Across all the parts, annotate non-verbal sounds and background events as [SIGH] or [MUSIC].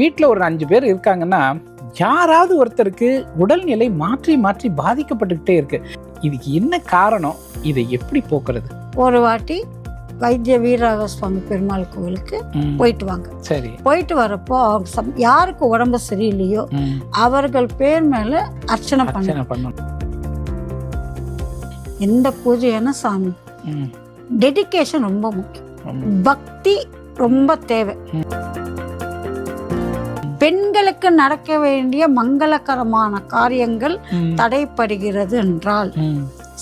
வீட்டில் ஒரு அஞ்சு பேர் இருக்காங்கன்னா யாராவது ஒருத்தருக்கு உடல்நிலை மாற்றி மாற்றி பாதிக்கப்பட்டுக்கிட்டே இருக்கு. இதுக்கு என்ன காரணம்? இதை எப்படி போக்குறது? ஒரு வாட்டி வைத்திய வீரராக சுவாமி பெருமாள் கோவிலுக்கு போயிட்டு வாங்க. சரி. போயிட்டு வரப்போ யாருக்கு உடம்பு சரியில்லையோ அவர்கள் பேர் மேல அர்ச்சனை பண்ண அர்ச்சனை பண்ணணும். எந்த பூஜையான சாமி? ம், டெடிகேஷன் ரொம்ப முக்கியம். பக்தி ரொம்ப தேவை. பெண்களுக்கு நடக்க வேண்டிய மங்களகரமான காரியங்கள் தடைப்படுகிறது என்றால்.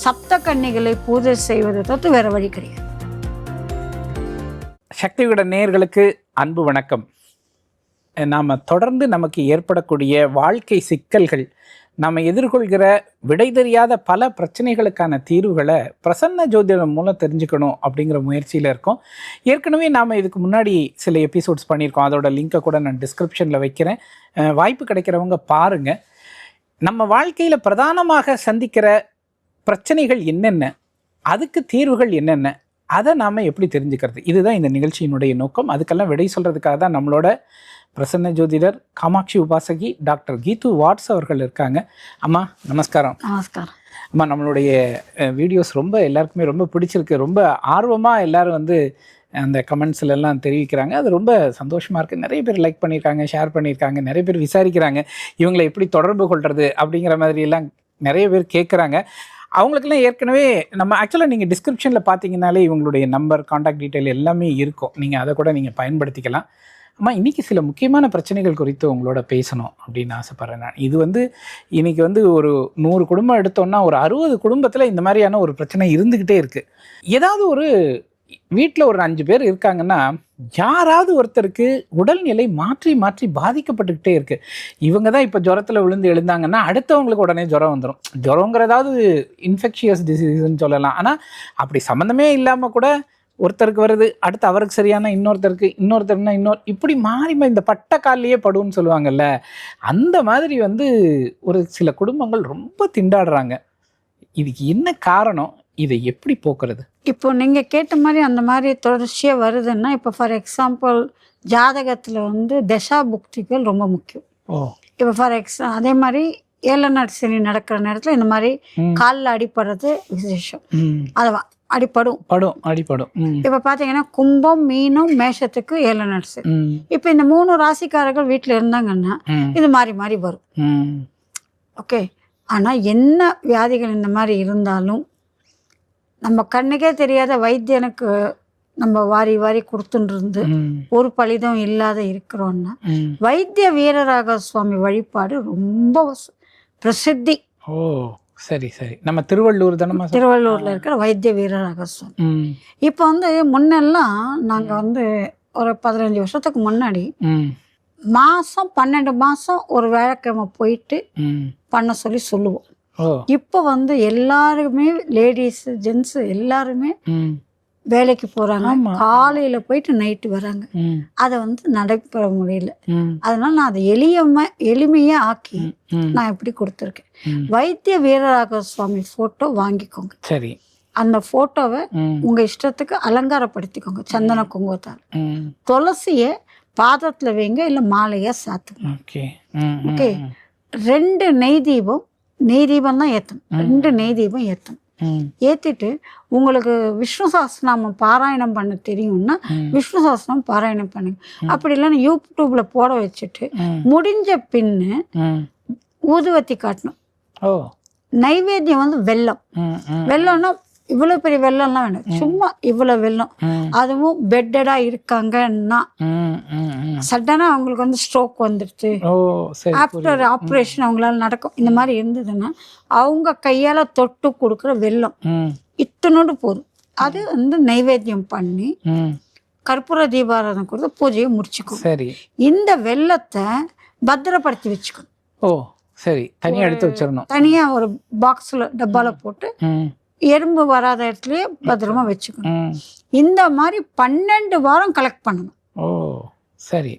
சப்த கன்னிகளை பூஜை செய்வதை தவிர்த்து வேற வழி கிடையாது. சக்தி விட நேயர்களுக்கு அன்பு வணக்கம். நாம் தொடர்ந்து நமக்கு ஏற்படக்கூடிய வாழ்க்கை சிக்கல்கள் நம்ம எதிர்கொள்கிற விடை தெரியாத பல பிரச்சனைகளுக்கான தீர்வுகளை பிரசன்ன ஜோதிடம் மூலம் தெரிஞ்சுக்கணும் அப்படிங்கிற முயற்சியில் இருக்கோம். ஏற்கனவே நாம் இதுக்கு முன்னாடி சில எபிசோட்ஸ் பண்ணியிருக்கோம். அதோட லிங்கை கூட நான் டிஸ்கிரிப்ஷனில் வைக்கிறேன். வாய்ப்பு கிடைக்கிறவங்க பாருங்கள் நம்ம வாழ்க்கையில் பிரதானமாக சந்திக்கிற பிரச்சனைகள் என்னென்ன? அதுக்கு தீர்வுகள் என்னென்ன? அதை நாம் எப்படி தெரிஞ்சுக்கிறது? இதுதான் இந்த நிகழ்ச்சியினுடைய நோக்கம். அதுக்கெல்லாம் விடை சொல்கிறதுக்காக தான் நம்மளோட பிரசன்ன ஜோதிடர் காமாட்சி உபாசகி டாக்டர் கீது வாட்ஸ் அவர்கள் இருக்காங்க. அம்மா நமஸ்காரம். நமஸ்காரம். அம்மா நம்மளுடைய வீடியோஸ் ரொம்ப எல்லாருக்குமே ரொம்ப பிடிச்சிருக்கு. ரொம்ப ஆர்வமாக எல்லாரும் வந்து அந்த கமெண்ட்ஸ்ல எல்லாம் தெரிவிக்கிறாங்க. அது ரொம்ப சந்தோஷமாக இருக்குது நிறைய பேர் லைக் பண்ணியிருக்காங்க ஷேர் பண்ணியிருக்காங்க நிறைய பேர் விசாரிக்கிறாங்க. இவங்களை எப்படி தொடர்பு கொள்வது அப்படிங்கிற மாதிரி எல்லாம் நிறைய பேர் கேட்குறாங்க அவங்களுக்கெல்லாம் ஏற்கனவே நம்ம ஆக்சுவலாக நீங்கள் டிஸ்கிரிப்ஷனில் பார்த்தீங்கன்னாலே இவங்களுடைய நம்பர் காண்டாக்ட் டீட்டெயில் எல்லாமே இருக்கும். நீங்கள் அதை கூட நீங்கள் பயன்படுத்திக்கலாம். அம்மா இன்னைக்கு சில முக்கியமான பிரச்சனைகள் குறித்து உங்களோட பேசணும் அப்படின்னு ஆசைப்பட்றேன் நான். இது வந்து இன்னைக்கு வந்து ஒரு நூறு குடும்பம் எடுத்தோம்னா ஒரு அறுபது குடும்பத்தில் இந்த மாதிரியான ஒரு பிரச்சனை இருந்துக்கிட்டே இருக்குது ஏதாவது ஒரு வீட்டில் ஒரு அஞ்சு பேர் இருக்காங்கன்னா யாராவது ஒருத்தருக்கு உடல்நிலை மாற்றி மாற்றி பாதிக்கப்பட்டுக்கிட்டே இருக்கு. இவங்க தான் இப்போ ஜுரத்தில் விழுந்து எழுந்தாங்கன்னா அடுத்தவங்களுக்கு உடனே ஜுரம் வந்துடும் ஜுரங்கிறதாவது இன்ஃபெக்ஷியஸ் டிசீஸ்ன்னு சொல்லலாம். ஆனால் அப்படி சம்மந்தமே இல்லாமல் கூட ஒருத்தருக்கு வருது அடுத்து அவருக்கு சரியான இன்னொருத்தருக்கு இன்னொருத்தருன்னா இன்னொரு இப்படி மாறி இந்த பட்ட கால்லையே படுன்னு சொல்லுவாங்கல்ல அந்த மாதிரி வந்து ஒரு சில குடும்பங்கள் ரொம்ப திண்டாடுறாங்க. இதுக்கு என்ன காரணம்? இதை எப்படி போக்குறது? இப்போ நீங்க கேட்ட மாதிரி அந்த மாதிரி தொடர்ச்சியா வருதுன்னா இப்போ ஃபார் எக்ஸாம்பிள் ஜாதகத்துல வந்து தசா புக்திகள் ரொம்ப முக்கியம். ஓ. இப்போ ஃபார் எக்ஸா அதே மாதிரி ஏழநாட்டு சனி நடக்கிற நேரத்துல இந்த மாதிரி. காலில் அடிப்படுறது விசேஷம். ம். அடிப்படும் படும் அடிப்படும். இப்போ பார்த்தீங்கன்னா கும்பம் மீனம் மேஷத்துக்கு ஏழநாட்டு சனி ம். இப்போ இந்த மூணு ராசிக்காரர்கள் வீட்டில் இருந்தாங்கன்னா. இது மாறி மாறி வரும். ஓகே ஆனால் என்ன வியாதிகள் இந்த மாதிரி இருந்தாலும் நம்ம கண்ணுக்கே தெரியாத வைத்தியனுக்கு நம்ம வாரி வாரி கொடுத்துட்டு. ஒரு பலிதம் இல்லாத இருக்கிறோன்னா ம். வைத்திய வீரராக சுவாமி வழிபாடு ரொம்ப பிரசித்தி சரி சரி நம்ம திருவள்ளூர் தானமா சார்? திருவள்ளூர்ல இருக்கிற வைத்திய வீரராக சுவாமி. இப்போ வந்து முன்னெல்லாம் நாங்கள் வந்து ஒரு பதினஞ்சு வருஷத்துக்கு முன்னாடி. மாதம் பன்னெண்டு மாதம் ஒரு வேலைக்கிழமை போயிட்டு. பண்ண சொல்லி சொல்லுவோம் இப்போ வந்து எல்லாருமே லேடிஸ் ஜென்ஸ் எல்லாருமே. வேலைக்கு போறாங்க ஆமா. காலையில போயிட்டு நைட்டு வராங்க. அதை வந்து நடைபெற முடியல. அதனால நான் அதை எளியம எளிமையா ஆக்கி. நான் இப்படி கொடுத்துருக்கேன். வைத்திய வீரராக சுவாமி போட்டோ வாங்கிக்கோங்க சரி அந்த போட்டோவை ம். உங்க இஷ்டத்துக்கு அலங்காரப்படுத்திக்கோங்க சந்தன குங்குமத்தால். துளசிய பாதத்துல வைங்க இல்ல மாலையா சாத்துங்க ஓகே. ரெண்டு நெய் தீபம் நெய் தீபம் தான் ஏத்தணும் ரெண்டு நெய் தீபம் ஏத்தணும் ம். ஏத்திட்டு உங்களுக்கு விஷ்ணு சஹஸ்ரநாமம் பாராயணம் பண்ண தெரியும்னா. விஷ்ணு சஹஸ்ரநாமம் பாராயணம் பண்ணுங்க அப்படி இல்லைன்னா யூடியூப்ல போட வச்சுட்டு. முடிஞ்ச பின்னு. ஊதுவத்தி காட்டணும் நைவேத்தியம் வந்து வெல்லம் ம். இவ்வளவு பெரிய வெல்லம்லாம் வேணும் சும்மா இவ்வளவு வெல்லம் ம். அதுவும் பெட்டடா இருக்காங்கன்னா ம். ம். ம். சடனா அவங்களுக்கு வந்து ஸ்ட்ரோக் வந்துடுச்சு ஆஃப்டர் ஆப்ரேஷன் அவங்களால நடக்கும் இந்த மாதிரி இருந்ததுன்னா அவங்க கையால தொட்டு கொடுக்குற வெல்லம் ம். இத்தனோடு போதும் அது வந்து நைவேத்தியம் பண்ணி. கற்பூர தீபாராதனை கொடுத்து பூஜையை முடிச்சுக்கும் சரி இந்த வெல்லத்தை பத்திரப்படுத்தி வச்சுக்கணும் ஓ சரி தனியா எடுத்து வச்சிடணும் தனியா ஒரு பாக்ஸ்ல டப்பால போட்டு. எறும்பு வராத இடத்துலயே பத்திரமா வச்சுக்கணும். இந்த மாதிரி பன்னெண்டு வாரம் கலெக்ட் பண்ணணும் ஓ சரி.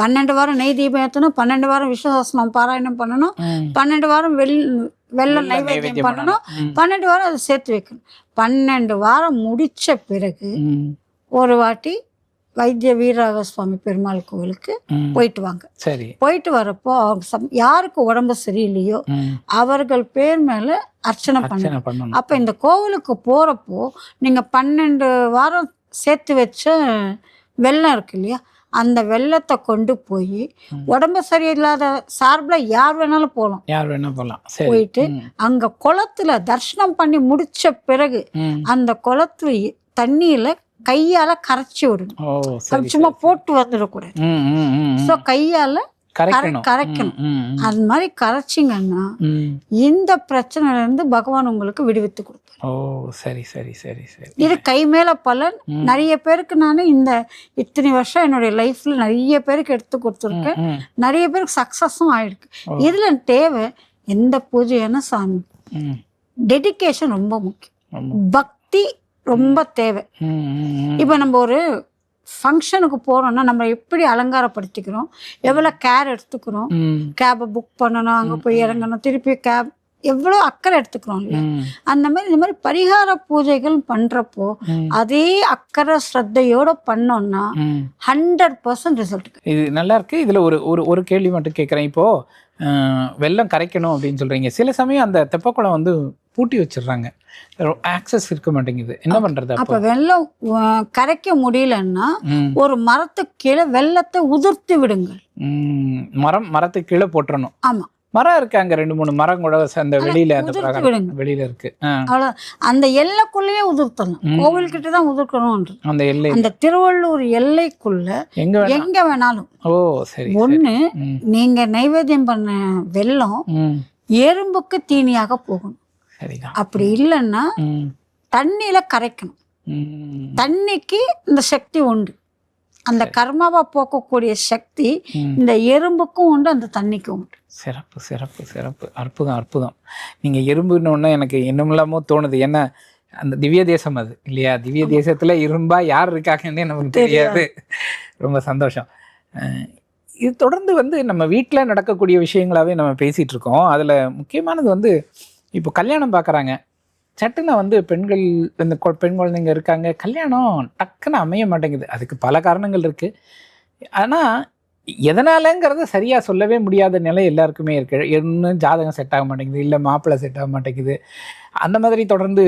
பன்னெண்டு வாரம் நெய் தீபம் ஏற்றணும் பன்னெண்டு வாரம் விஸ்வசாசனம் பாராயணம் பண்ணணும். பன்னெண்டு வாரம் வெள் வெள்ளம் நைவேத்தியம் பண்ணணும். பன்னெண்டு வாரம் அதை சேர்த்து வைக்கணும் பன்னெண்டு வாரம் முடிச்ச பிறகு. ஒரு வாட்டி வைத்திய வீரராக சுவாமி பெருமாள் கோவிலுக்கு. போயிட்டு வாங்க சரி போயிட்டு வரப்போ அவங்க சம் யாருக்கு உடம்பு சரியில்லையோ. அவர்கள் பேர் மேல அர்ச்சனை பண்ண அர்ச்சனை பண்ணணும் அப்ப இந்த கோவிலுக்கு போறப்போ நீங்க பன்னெண்டு வாரம் சேர்த்து வச்ச வெள்ளம் இருக்கு இல்லையா அந்த வெள்ளத்தை கொண்டு போய். உடம்பு சரியில்லாத சார்பில் யார் வேணாலும் போகலாம் யார் வேணா போகலாம் போயிட்டு. அங்க குளத்துல தர்ஷனம் பண்ணி முடிச்ச பிறகு. அந்த குளத்துல தண்ணியில கையால கரைச்சி விடணும். சும்மா போட்டு வந்துடக்கூடாது. ஸோ கையால கரைக்கணும். அது மாதிரி கரைச்சிங்கன்னா. இந்த பிரச்சனையில இருந்து பகவான் உங்களுக்கு விடுவித்து கொடுப்பார். ஓ சரி சரி சரி சரி. இது கை மேல பலன். நிறைய பேருக்கு நான் இந்த இத்தனை வருஷம் என்னுடைய லைஃப்ல நிறைய பேருக்கு எடுத்து கொடுத்துருக்கேன். நிறைய பேருக்கு சக்சஸும் ஆயிருக்கு. இதுல தேவை எந்த பூஜையான சாமி. ம். டெடிகேஷன் ரொம்ப முக்கியம். பக்தி ரொம்ப தேவை. இப்போ நம்ம ஒரு ஃபங்க்ஷனுக்கு போறோம்னா நம்ம எப்படி அலங்காரப்படுத்திக்கிறோம்? எவ்வளோ கேர் எடுத்துக்கிறோம்? கேபை புக் பண்ணணும் அங்கே போய் இறங்கணும் திருப்பி கேப் எவ்வளோ அக்கறை எடுத்துக்கிறோம் இல்லையா ம், அந்த மாதிரி இந்த மாதிரி பரிகார பூஜைகள் பண்றப்போ அதே அக்கறை ஸ்ரத்தையோட பண்ணோம்னா. ஹண்ட்ரட் பர்சன்ட் ரிசல்ட் இது நல்லா இருக்கு. இதுல ஒரு ஒரு ஒரு கேள்வி மட்டும் கேட்குறேன். இப்போ வெள்ளம் கரைக்கணும் அப்படின்னு சொல்றீங்க. சில சமயம் அந்த தெப்பக்குளம் வந்து பூட்டி வச்சிடுறாங்க. ஆக்சஸ் இருக்க மாட்டேங்குது. என்ன பண்றது அப்ப? வெள்ளம் கரைக்க முடியலன்னா ஒரு மரத்துக்கு கீழே வெள்ளத்தை உதிர்த்து விடுங்கள். மரம் மரத்துக்கு கீழே போட்டுறணும். ஆமா. மரம் இருக்கு அங்க ரெண்டு மூணு மரம் கூட அந்த வெளியில அந்த பிரகாரம். வெளியில இருக்கு. ஆ, அவ்வளோ அந்த எல்லைக்குள்ளேயே உதிர்த்தணும். ம். கோவில்கிட்ட தான் அந்த எல்லை. அந்த திருவள்ளூர் எல்லைக்குள்ள எங்க எங்க வேணாலும். ஓ சரி ஒண்ணு நீங்க நைவேத்தியம் பண்ண வெள்ளம். எறும்புக்கு தீனியாக போகணும். அப்படி இல்லைன்னா தண்ணியில கரைக்கணும். தண்ணிக்கு இந்த சக்தி உண்டு. அந்த கர்மாவை போக்கக்கூடிய சக்தி. இந்த எறும்புக்கும் உண்டு அந்த தண்ணிக்கும் உண்டு. சிறப்பு சிறப்பு சிறப்பு. அற்புதம் அற்புதம். நீங்கள் எறும்புன்னு எனக்கு இன்னுமில்லாமோ தோணுது. ஏன்னா அந்த திவ்ய தேசம் அது இல்லையா? திவ்ய தேசத்துல இரும்பா யார் இருக்காங்கன்னே நமக்கு தெரியாது. ரொம்ப சந்தோஷம். இது தொடர்ந்து வந்து நம்ம வீட்டில் நடக்கக்கூடிய விஷயங்களாவே நம்ம பேசிட்டு இருக்கோம். அதில் முக்கியமானது வந்து இப்போ கல்யாணம் பார்க்குறாங்க சட்டுன்னு வந்து பெண்கள் இந்த கொ- பெண் குழந்தைங்க இருக்காங்க கல்யாணம் டக்குன்னு அமைய மாட்டேங்குது. அதுக்கு பல காரணங்கள் இருக்குது ஆனால் எதனாலங்கிறத சரியாக சொல்லவே முடியாத நிலை எல்லாருக்குமே இருக்கு. இன்னும் ஜாதகம் செட் ஆக மாட்டேங்குது இல்லை மாப்பிள்ளை செட் ஆக மாட்டேங்குது. அந்த மாதிரி தொடர்ந்து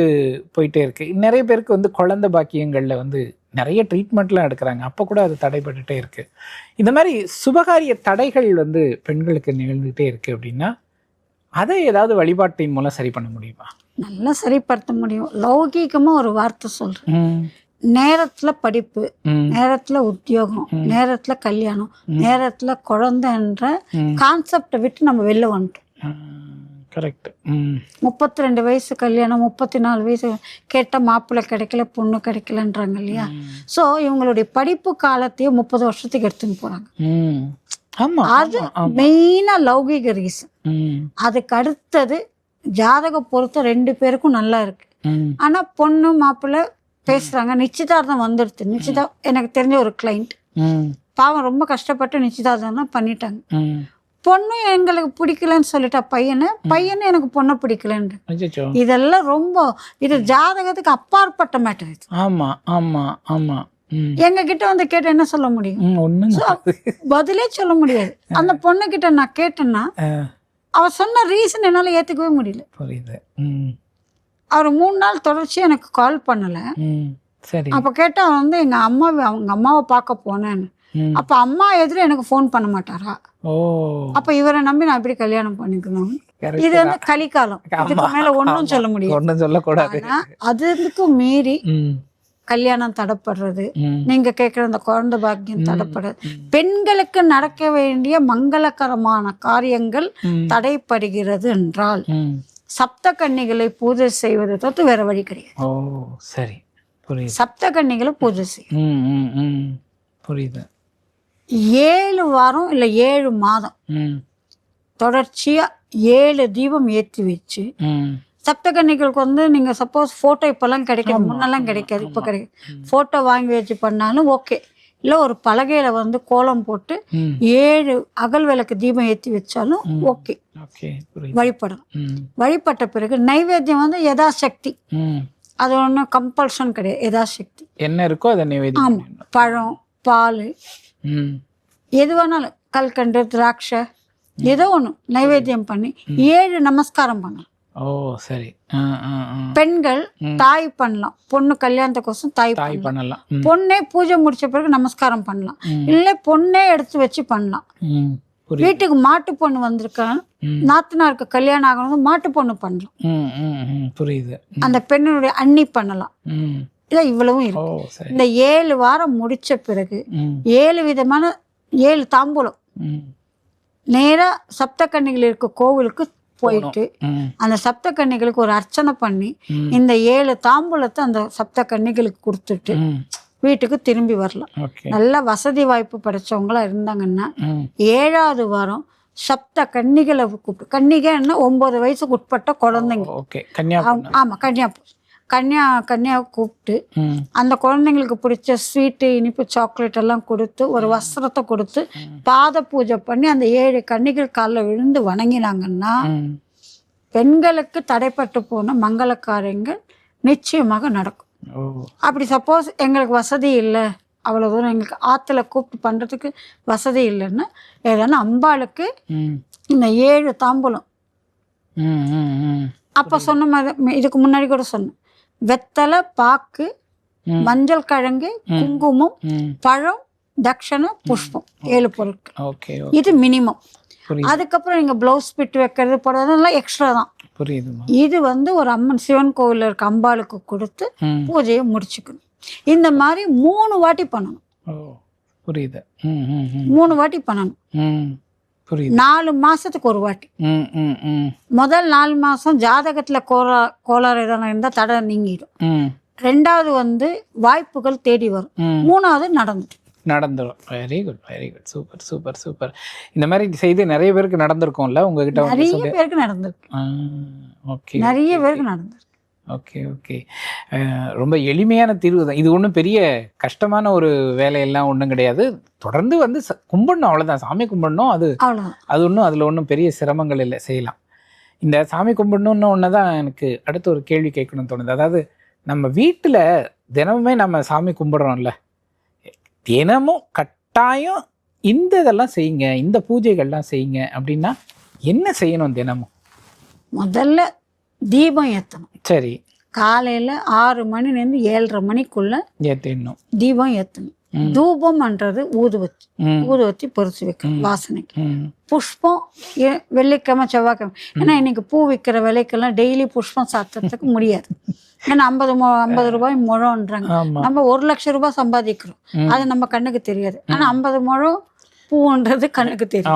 போயிட்டே இருக்குது நிறைய பேருக்கு வந்து குழந்தை பாக்கியங்களில் வந்து நிறைய ட்ரீட்மெண்ட்லாம் எடுக்கிறாங்க. அப்போ கூட அது தடைப்பட்டுட்டே இருக்குது இந்த மாதிரி சுபகாரிய தடைகள் வந்து பெண்களுக்கு நிகழ்ந்துகிட்டே இருக்குது அப்படின்னா அதை ஏதாவது வழிபாட்டின் மூலம் சரி பண்ண முடியுமா? நல்லா சரிப்படுத்த முடியும். லௌகீகமா ஒரு வார்த்தை சொல்றேன். ம், நேரத்துல படிப்பு நேரத்துல உத்தியோகம். நேரத்துல கல்யாணம். நேரத்துல குழந்தைன்ற. கான்செப்டை விட்டு நம்ம வெளில வந்துட்டோம். கரெக்ட் முப்பத்தி ரெண்டு வயசு கல்யாணம் முப்பத்தி நாலு வயசு கேட்ட மாப்பிள்ளை கிடைக்கல பொண்ணு கிடைக்கலன்றாங்க இல்லையா? ஸோ இவங்களுடைய படிப்பு காலத்தையும் முப்பது வருஷத்துக்கு எடுத்துன்னு ஆமா அது ஆமா, ஆமா. மெயினா லௌகீக ரீசன் அதுக்கு அடுத்தது ஜாதக பொருத்தம் ரெண்டு பேருக்கும் நல்லா இருக்கு. ஆனா பொண்ணு மாப்பிள்ளை பேசுறாங்க. நிச்சயதார்த்தம் வந்துடுது நிச்சயதா எனக்கு தெரிஞ்ச ஒரு கிளைண்ட் பாவம் ரொம்ப கஷ்டப்பட்டு நிச்சயதார்த்தம் தான் பண்ணிட்டாங்க. பொண்ணு எங்களுக்கு பிடிக்கலன்னு சொல்லிட்டா பையனை. பையனை எனக்கு பொண்ணை பிடிக்கலன்ற அச்சச்சோ. இதெல்லாம் ரொம்ப இது ஜாதகத்துக்கு அப்பாற்பட்ட மேட்டர் இது. ஆமா ஆமா ஆமா. எங்க கிட்ட வந்து கேட்டு என்ன சொல்ல முடியும். பதிலே சொல்ல முடியாது. அந்த பொண்ணு கிட்ட நான் கேட்டேன்னா ஆ, அவ சொன்ன ரீசன் என்னால ஏத்துக்கவே முடியல. புரியுது. அவர் மூணு நாள் தொடர்ச்சியா எனக்கு கால் பண்ணல. சரி. அப்ப கேட்டா அவன் வந்து எங்க அம்மா அவங்க அம்மாவை பார்க்க போனேன்னு. அப்ப அம்மா எதிர எனக்கு ஃபோன் பண்ண மாட்டாரா? ஓ. அப்ப இவரை நம்பி நான் எப்படி கல்யாணம் பண்ணிக்கணும். இது வந்து கலிகாலம். இதுக்கு மேல ஒண்ணும் சொல்ல முடியாது. ஒண்ணும் சொல்லக்கூடாது. ஆனா அதுக்கு மீறி கல்யாணம் தடைப்படுறது. நீங்க கேட்குற அந்த குழந்தை பாக்கியம் தடைப்படுறது. பெண்களுக்கு நடக்க வேண்டிய மங்களகரமான காரியங்கள் தடைப்படுகிறது என்றால். சப்த கன்னிகளை பூஜை செய்வதை தவிர்த்து வேற வழி கிடையாது. ஓ சரி. புரியுது. சப்த கன்னிகளை பூஜை செய்யும். புரியுது. ஏழு வாரம் இல்ல ஏழு மாதம். தொடர்ச்சியா ஏழு தீபம் ஏற்றி வச்சு ம், சப்த கன்னிகளுக்கு வந்து நீங்க சப்போஸ் போட்டோ இப்பெல்லாம் கிடைக்காது முன்னெல்லாம் கிடைக்காது. இப்போ கிடைக்கும் போட்டோ வாங்கி வச்சு பண்ணாலும் ஓகே இல்ல ஒரு பலகையில வந்து கோலம் போட்டு. ஏழு அகல் விளக்கு தீபம் ஏற்றி வச்சாலும் ஓகே ஓகே புரியுது. வழிபடலாம் ம், வழிபட்ட பிறகு நைவேத்தியம் வந்து யதாசக்தி. அது ஒன்றும் கம்பல்ஷன் கிடையாது. யதாசக்தி. என்ன இருக்கோ அதை நிவேதி ஆமா. பழம் பால். எது வேணாலும் கல்கண்டு திராட்சை ஏதோ ஒன்று நைவேத்தியம் பண்ணி ஏழு நமஸ்காரம் பண்ணலாம். ஓ சரி. பெண்கள் தாய் பண்ணலாம். பொண்ணு கல்யாணத்துக்கோசம் தாய் தாய் பண்ணலாம். பொண்ணே பூஜை முடிச்ச பிறகு நமஸ்காரம் பண்ணலாம். இல்லை பொண்ணே எடுத்து வச்சு பண்ணலாம். வீட்டுக்கு மாட்டு பொண்ணு வந்திருக்கான். நாத்தனாருக்கு கல்யாணம் ஆகணும் மாட்டு பொண்ணு பண்ணலாம். புரியுது. அந்த பெண்ணுடைய அண்ணி பண்ணலாம். இதான் இவ்வளவும் இருக்கு. இந்த ஏழு வாரம் முடிச்ச பிறகு ஏழு விதமான ஏழு தாம்பூலம். நேரா சப்தக்கன்னிகள் இருக்க கோவிலுக்கு போயிட்டு அந்த சப்தக்கன்னிகளுக்கு ஒரு அர்ச்சனை பண்ணி. இந்த ஏழு தாம்பூலத்தை அந்த சப்தக்கன்னிகளுக்கு கொடுத்துட்டு ம். வீட்டுக்கு திரும்பி வரலாம். நல்ல வசதி வாய்ப்பு படைச்சவங்களா இருந்தாங்கன்னா ஏழாவது வாரம் சப்த கன்னிகளை கூப்பிட்டு கன்னிகைன்னா ஒன்பது வயசுக்கு உட்பட்ட குழந்தைங்க. ஆமா கன்னியா கன்னியா கன்னியாவை கூப்பிட்டு அந்த குழந்தைங்களுக்கு பிடிச்ச ஸ்வீட்டு இனிப்பு சாக்லேட் எல்லாம் கொடுத்து ஒரு வஸ்திரத்தை கொடுத்து பாத பூஜை பண்ணி அந்த ஏழு கன்னிகள் காலில் விழுந்து வணங்கினாங்கன்னா பெண்களுக்கு தடைப்பட்டு போன மங்கள காரியங்கள் நிச்சயமாக நடக்கும். அப்படி சப்போஸ் எங்களுக்கு வசதி இல்லை அவ்வளோ தூரம் எங்களுக்கு ஆற்றுல கூப்பிட்டு பண்ணுறதுக்கு வசதி இல்லைன்னா ஏதானா அம்பாளுக்கு இந்த ஏழு தாம்பூலம். அப்போ சொன்ன மாதிரி இதுக்கு முன்னாடி கூட சொன்னேன். வெத்தலை பாக்கு. மஞ்சள் கிழங்கு குங்குமம் பழம் தட்சணை புஷ்பம். ஏழு பொருட்கள். இது மினிமம் புரியுது. அதுக்கப்புறம் நீங்கள் ப்ளவுஸ் பிட் வைக்கிறது போடுறதெல்லாம் எக்ஸ்ட்ரா தான். புரியுதுமா? இது வந்து ஒரு அம்மன் சிவன் கோவிலில் இருக்க அம்பாளுக்கு கொடுத்து பூஜையை முடிச்சுக்கணும். இந்த மாதிரி மூணு வாட்டி பண்ணணும். புரியுது. மூணு வாட்டி பண்ணணும். புரியுது நாலு மாசத்துக்கு ஒரு வாட்டி. ம் ம் ம். முதல் நாலு மாசம் ஜாதகத்துல கோலா கோளாறு எதனா இருந்தால் தடை நீங்கிடும். ம். ரெண்டாவது வந்து வாய்ப்புகள் தேடி வரும். ம். மூணாவது நடந்துடும். நடந்துடும். Very good very good super super super இந்த மாதிரி செய்தி நிறைய பேருக்கு நடந்திருக்கும்ல உங்ககிட்ட நிறைய பேருக்கு நடந்திருக்கு. ஓகே நிறைய பேருக்கு நடந்திருக்கு. Okay okay. ரொம்ப எளிமையான தீர்வு தான். இது ஒன்றும் பெரிய கஷ்டமான ஒரு வேலையெல்லாம் ஒன்றும் கிடையாது. தொடர்ந்து வந்து கும்பிடணும் அவ்வளோதான் சாமி கும்பிடணும் அது அது ஒன்றும் அதில் ஒன்றும் பெரிய சிரமங்கள் இல்லை செய்யலாம். இந்த சாமி கும்பிடணும்னு ஒன்று தான் எனக்கு அடுத்த ஒரு கேள்வி கேட்கணும்னு தோணுது. அதாவது நம்ம வீட்டில் தினமுமே நம்ம சாமி கும்பிடுறோம்ல. தினமும் கட்டாயம் இந்த இதெல்லாம் செய்யுங்க இந்த பூஜைகள்லாம் செய்யுங்க அப்படின்னா என்ன செய்யணும் தினமும்? முதல்ல தீபம் ஏற்றணும் சரி. காலையில் ஆறு மணிலேருந்து ஏழரை மணிக்குள்ள ஏற்றிடணும் தீபம் ஏற்றணும். தூபம்ன்றது ஊதுவத்தி. ம். ஊதுவத்தி பொறிச்சு வைக்கணும் வாசனைக்கு. புஷ்பம் வெள்ளிக்கிழமை செவ்வாய்க்கிழமை. ஏன்னா இன்னைக்கு பூ விற்கிற விலைக்கெல்லாம் டெய்லி புஷ்பம் சாத்துறதுக்கு முடியாது. ஏன்னா ஐம்பது மொ ஐம்பது ரூபாய் முழம்ன்றாங்க. நம்ம ஒரு லட்சம் ரூபாய் சம்பாதிக்கிறோம். அது நம்ம கண்ணுக்கு தெரியாது. ஆனா ஐம்பது முழம் பூன்றது கண்ணுக்கு தெரியும்.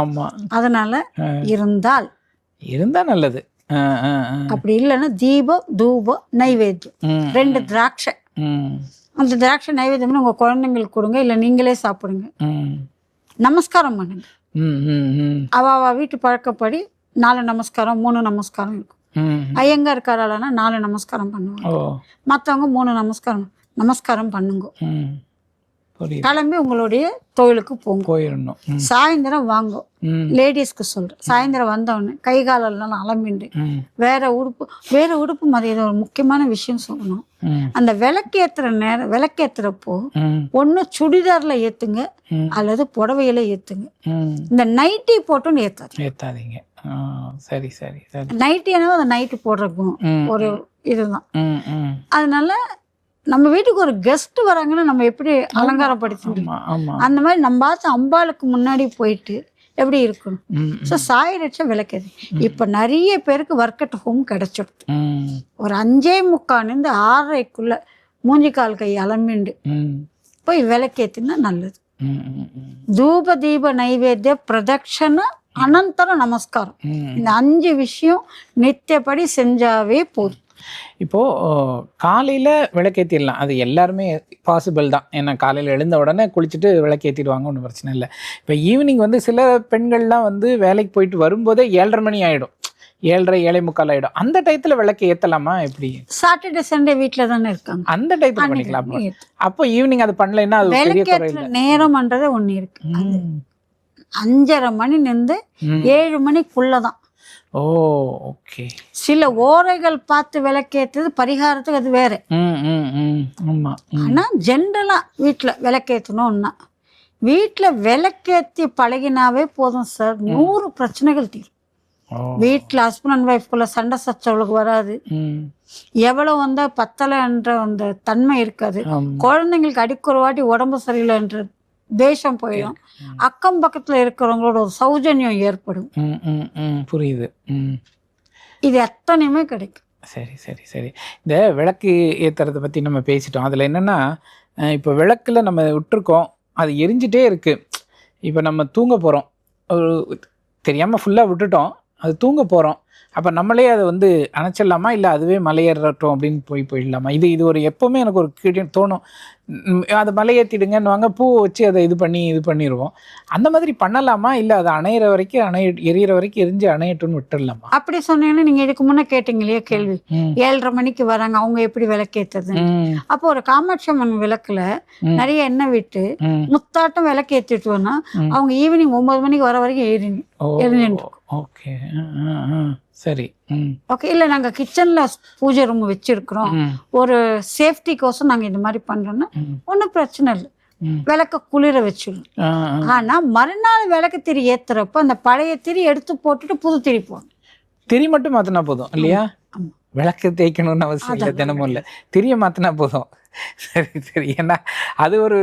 அதனால இருந்தால் இருந்தால் நல்லது. அப்படி இல்லைன்னா தீபம் தூபம் நைவேத்தியம். ரெண்டு திராட்சை. அந்த திராட்சை நைவேத்தியம் உங்க குழந்தைங்களுக்கு கொடுங்க இல்லை நீங்களே சாப்பிடுங்க. நமஸ்காரம் பண்ணுங்க. அவ அவ வீட்டு பழக்கப்படி நாலு நமஸ்காரம் மூணு நமஸ்காரம் இருக்கும். ஐயங்கா இருக்காராலனா நாலு நமஸ்காரம் பண்ணுவாங்க. ஓ. மற்றவங்க மூணு நமஸ்காரம் நமஸ்காரம் பண்ணுங்க. கிளம்பி உங்களுடைய தொழிலுக்கு போங்க. போயிடணும். சாயந்தரம் வாங்க. ம். லேடிஸ்க்கு சொல்றேன். சாயந்தரம் வந்தவொடனே கை காலெல்லாம் அலம்பிண்டு. வேற உடுப்பு வேற உடுப்பு மாதிரி ஏதோ ஒரு முக்கியமான விஷயம் சொல்லணும். அந்த விளக்கேத்துற நேரம் விளக்கேத்துறப்போ ம். ஒன்று சுடிதார்ல ஏத்துங்க. அல்லது புடவையில ஏத்துங்க. இந்த நைட்டி போட்டுன்னு ஏத்தாது ஏத்தாதீங்க. ஆ சரி சரி நைட்டி என்னவோ அந்த நைட்டு போடுற குணம் ம். ஒரு இதுதான். அதனால நம்ம வீட்டுக்கு ஒரு கெஸ்ட் வராங்கன்னா நம்ம எப்படி அலங்காரப்படுத்தி அந்த மாதிரி நம்ம பார்த்து அம்பாளுக்கு முன்னாடி போயிட்டு எப்படி இருக்கணும்? ஸோ சாயிரட்ச விளக்குது. இப்போ நிறைய பேருக்கு ஒர்க் அட் ஹோம் கிடைச்சிடுது ஒரு அஞ்சே முக்கால்லேருந்து ஆறரைக்குள்ள மூஞ்சி கால் கை அலம்பிண்டு போய் விளக்கேத்தினா நல்லது. தூப தீப நைவேத்திய பிரதட்சண அனந்தர நமஸ்காரம். இந்த அஞ்சு விஷயம் நித்தியப்படி செஞ்சாவே போதும். இப்போ காலையில் விளக்கேற்றிடலாம் அது எல்லாருமே பாசிபிள் தான். ஏன்னா காலையில் எழுந்த உடனே குளிச்சுட்டு விளக்கேற்றிடுவாங்க ஒன்றும் பிரச்சனை இல்லை. இப்போ ஈவினிங் வந்து சில பெண்கள்லாம் வந்து வேலைக்கு போயிட்டு வரும்போதே ஏழரை மணி ஆகிடும் ஏழரை ஏழை முக்கால் ஆகிடும் அந்த டயத்தில் விளக்கு ஏற்றலாமா எப்படி? சாட்டர்டே சண்டே வீட்டில் தானே இருக்காங்க. அந்த டயத்தில் பண்ணிக்கலாம். அப்போ. ஈவினிங் அது பண்ணலைன்னா அது பெரிய நேரம்ன்றது ஒன்று இருக்கு. அஞ்சரை மணி நின்று. ஏழு மணிக்குள்ள தான் ஓ ஓகே. சில ஓரைகள் பார்த்து விளக்கேற்றுறது பரிகாரத்துக்கு அது வேற. ம் ம் ம். ஆமாம் ம். ஆனா ஜென்ரலா வீட்டுல விளக்கேற்றணும்னா வீட்டில் விளக்கேற்றி பழகினாவே போதும் சார் நூறு பிரச்சனைகள் தீரும். வீட்டில் ஹஸ்பண்ட் அண்ட் ஒய்ஃப்குள்ள சண்டை சச்சரவுகளுக்கு வராது. எவ்வளோ வந்தால் பத்தலைன்ற அந்த தன்மை இருக்காது. குழந்தைங்களுக்கு அடிக்க ஒரு வாட்டி உடம்பு சரியில்லைன்ற தேசம் போயிடும். அக்கம் பக்கத்தில் இருக்கிறவங்களோட ஒரு சௌஜன்யம் ஏற்படும். ம் ம் ம் புரியுது. இது எத்தனையுமே கிடைக்கும். சரி சரி சரி. இந்த விளக்கு ஏற்றுறதை பற்றி நம்ம பேசிட்டோம். அதில் என்னென்னா இப்போ விளக்கில் நம்ம விட்டுருக்கோம். அது எரிஞ்சிட்டே இருக்குது இப்போ நம்ம தூங்க போகிறோம் ஒரு தெரியாமல் ஃபுல்லாக விட்டுட்டோம். அது தூங்க போகிறோம் அப்போ நம்மளே அதை வந்து அணைச்சிடலாமா? இல்லை அதுவே மலையேறட்டும் அப்படின்னு போய் போயிடலாமா? இது இது ஒரு எப்போவுமே எனக்கு ஒரு கீழே தோணும். அதை மலையேற்றிடுங்கன்னுவாங்க பூ வச்சு அதை இது பண்ணி இது பண்ணிடுவோம். அந்த மாதிரி பண்ணலாமா? இல்லை அதை அணையிற வரைக்கும் அணைய எரியிற வரைக்கும் எரிஞ்சு அணையட்டும்னு விட்டுடலாமா? அப்படி சொன்னீங்கன்னா நீங்கள் இதுக்கு முன்னே கேட்டீங்க இல்லையா கேள்வி ஏழரை மணிக்கு வராங்க. அவங்க எப்படி விளக்கேற்றுறது ம். அப்போ ஒரு காமாட்சி அம்மன் விளக்குல. நிறைய எண்ணெய் விட்டு முத்தாட்டம் விளக்கு ஏற்றிட்டுவோன்னா ம். அவங்க ஈவினிங் ஒன்பது மணிக்கு வர வரைக்கும் ஓ எரிஞ்சுட்டு ஓகே. சரி. ஓகே இல்லை நாங்கள் கிச்சனில் பூஜை ரூம் வச்சிருக்கிறோம். ஒரு சேஃப்டிக்கோசம் நாங்கள் இந்த மாதிரி பண்ணுறோன்னா ஒன்றும் பிரச்சனை இல்லை. விளக்க குளிர வச்சிடணும் ஆ, ஆ. ஆனால் மறுநாள் விளக்கு திரி ஏத்துறப்ப அந்த பழைய திரி எடுத்து போட்டுட்டு புது திரி போடணும். திரி மட்டும் மாத்தினா போதும் இல்லையா? ஆமா. விளக்கு தேய்க்கணும்னு அவசியம் இல்லை. தினமும் இல்லை. திரிய மாத்தினா போதும். சரி சரி. ஏன்னா அது ஒரு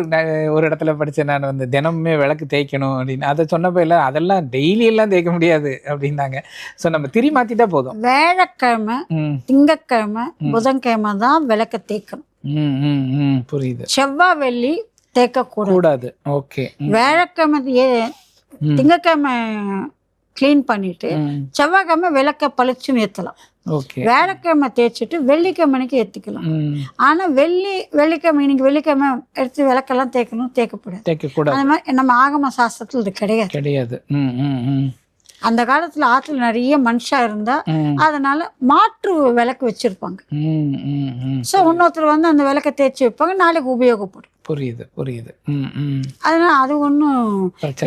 ஒரு இடத்துல படிச்சேன் நான் வந்து தினமுமே விளக்கு தேய்க்கணும் அப்படின்னு. அதை சொன்னப்போ இல்லை அதெல்லாம் டெய்லி எல்லாம் தேய்க்க முடியாது அப்படின்னாங்க. ஸோ நம்ம திரி மாத்திட்டா போதும். வேழக்கிழமை ம். திங்கக்கிழமை புதன்கிழமை தான் விளக்க தேய்க்கணும். ம் ம் புரியுது. செவ்வாய் வெள்ளி தேய்க்கக்கூடாது. கூடாது. ஓகே. வேழக்கிழமை ஏ ம். திங்கக்கிழமை க்ளீன் பண்ணிட்டு செவ்வாய்க்கிழமை விளக்க பளிச்சுன்னு ஏற்றலாம். ஓகே. வேழக்கிழமை தேய்ச்சிட்டு வெள்ளிக்கிழமைக்கு ஏற்றிக்கலாம் ஆனால் வெள்ளி வெள்ளிக்கிழமை இன்னைக்கு வெள்ளிக்கிழமை எடுத்து விளக்கெல்லாம் தேய்க்கணும் தேய்க்கக்கூடாது. தேய்க்கக்கூடாது. அந்த மாதிரி நம்ம ஆகம சாஸ்திரத்தில் இது கிடையாது. கிடையாது. அந்த காலத்தில் ஆற்றுல நிறைய மனுஷா இருந்தா அதனால மாற்று விளக்கு வச்சிருப்பாங்க. ஸோ இன்னொருத்தர் வந்து அந்த விளக்கை தேய்ச்சி வைப்பாங்க நாளைக்கு உபயோகப்படும். புரியுது புரியுது. அதனால அது ஒன்றும்.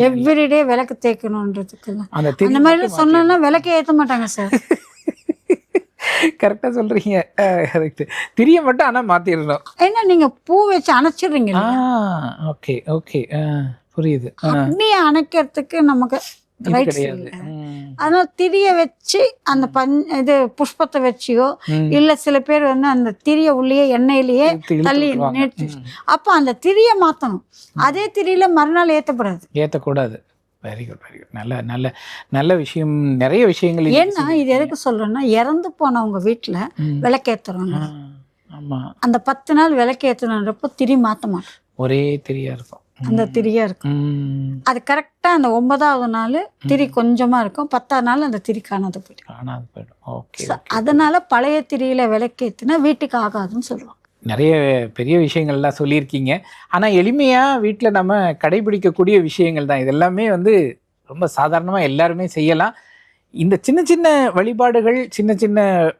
எவ்ரிடே விளக்கு தேய்க்கணுன்றதுக்குலாம் அந்த திரி அந்த மாதிரிலாம் சொன்னோன்னா விளக்கே ஏற்ற மாட்டாங்க சார். [LAUGHS] கரெக்டாக சொல்கிறீங்க கரெக்ட் திரிய மட்டும் ஆனால் மாற்றிடணும் ஏன்னா நீங்க பூ வச்சு அணைச்சிடுறீங்க ஓகே ஓகே. புரியுது. அக்னியை அணைக்கிறதுக்கு நமக்கு அதனால திரிய வச்சு அந்த பஞ் இது புஷ்பத்தை வச்சியோ. இல்ல சில பேர் வந்து அந்த திரிய உள்ளேயே எண்ணெயிலேயே தள்ளி. அப்போ அந்த திரிய மாத்தணும். அதே திரியில மறுநாள் ஏத்தப்படாது. ஏற்றக்கூடாது வெரி குட் வெரி குட் நல்ல நல்ல நல்ல விஷயம். நிறைய விஷயங்கள் ஏன்னா இது எதுக்கு சொல்றேன்னா இறந்து போனவங்க வீட்டுல ம். விளக்கேத்துறாங்க. ஆ, ஆமா. அந்த பத்து நாள் விளக்கேத்தணுன்றப்போ திரி மாத்த மாட்டோம் ஒரே திரியா இருக்கும். அந்த திரியா இருக்கும். அது கரெக்டா அந்த ஒன்பதாவது நாள் திரி கொஞ்சமா இருக்கும். பத்தாவது நாள் அந்த திரி காணாத போயிடும். காணாது போயிடும். அதனால பழைய திரியில விளக்கேத்துனா வீட்டுக்கு ஆகாதுன்னு சொல்லுவாங்க. நிறைய பெரிய விஷயங்கள்லாம் சொல்லியிருக்கீங்க. ஆனால் எளிமையாக வீட்டில் நம்ம கடைபிடிக்கக்கூடிய விஷயங்கள் தான். இதெல்லாமே வந்து ரொம்ப சாதாரணமாக எல்லாருமே செய்யலாம். இந்த சின்ன சின்ன வழிபாடுகள் சின்ன சின்ன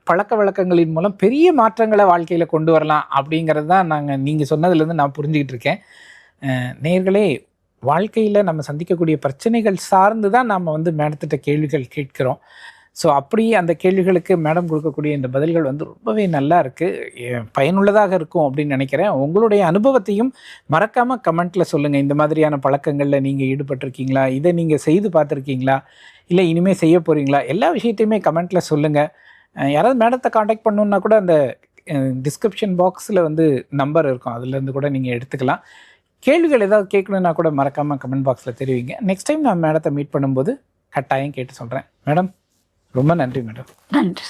பழக்க வழக்கங்களின் மூலம் பெரிய மாற்றங்களை வாழ்க்கையில் கொண்டு வரலாம் அப்படிங்கிறது தான் நாங்கள் நீங்கள் சொன்னதுலேருந்து நான் புரிஞ்சுக்கிட்டு இருக்கேன். நேர்களே வாழ்க்கையில் நம்ம சந்திக்கக்கூடிய பிரச்சனைகள் சார்ந்து தான் நாம் வந்து மேடத்திட்ட கேள்விகள் கேட்கிறோம். ஸோ அப்படி அந்த கேள்விகளுக்கு மேடம் கொடுக்கக்கூடிய இந்த பதில்கள் வந்து ரொம்பவே நல்லா இருக்குது பயனுள்ளதாக இருக்கும் அப்படின்னு நினைக்கிறேன். உங்களுடைய அனுபவத்தையும் மறக்காமல் கமெண்ட்டில் சொல்லுங்கள் இந்த மாதிரியான பழக்கங்களில் நீங்கள் ஈடுபட்டிருக்கீங்களா? இதை நீங்கள் செய்து பார்த்துருக்கீங்களா? இல்லை இனிமேல் செய்ய போகிறீங்களா எல்லா விஷயத்தையுமே கமெண்ட்டில் சொல்லுங்கள் யாராவது மேடத்தை காண்டாக்ட் பண்ணணுன்னா கூட அந்த டிஸ்கிரிப்ஷன் பாக்ஸில் வந்து நம்பர் இருக்கும். அதுலேருந்து கூட நீங்கள் எடுத்துக்கலாம். கேள்விகள் ஏதாவது கேட்கணுன்னா கூட மறக்காமல் கமெண்ட் பாக்ஸில் தெரிவிங்க. நெக்ஸ்ட் டைம் நான் மேடத்தை மீட் பண்ணும்போது கட்டாயம் கேட்டு சொல்கிறேன் மேடம். ரொம்ப நன்றி மேடம். நன்றி